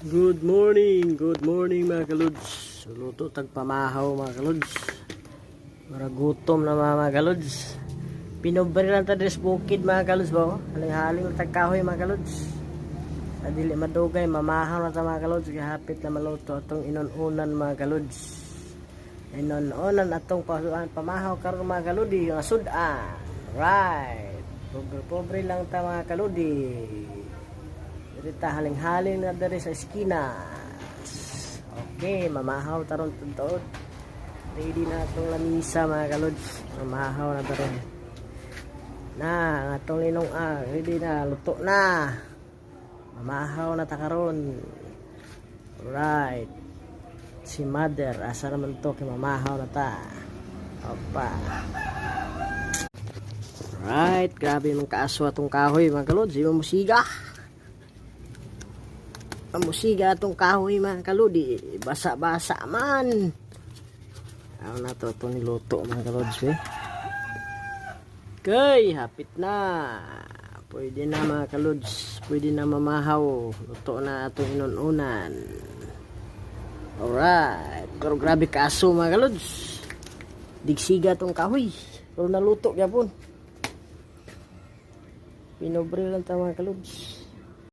Good morning, good morning mga kaluds. Luto tagpamahaw mga kaluds. Mara gutom na mga, kaluds. Pinubari lang ta dres bukid mga kaluds ba? Haling-haling tagkahoy mga kaluds. Sa madugay, mamahaw na ta mga kaluds. Gahapit na maluto atong inununan mga kaluds. Inununan atong pasuan pamahaw karon mga kaludi. Yung asudan. Right. Pobre-pobre lang ta mga kaludi. Dirita haling-haling na dari sa eskina. Okay, mamahaw taron tuntod. Ready na itong lamisa mga kalods. Mamahaw na taron. Na, ang atong linong ah, ready na, luto na. Mamahaw na takaron. Alright. Si mother, asa naman to kay mamahaw na ta. Opa. Alright, grabe mong kaaso atong kahoy mga kalods. Di mo musiga pamusiga atong kahoy mga kaludi basa-basa man. Ako na to itong niluto mga kalods eh. Kay hapit na. Pwede na mga kalods pwede na mamahaw. Luto na atong inununan. Alright. Pero grabe kaso mga kalods digsiga atong kahoy. Pero naluto gyapon. Pinobre lang ta mga kalods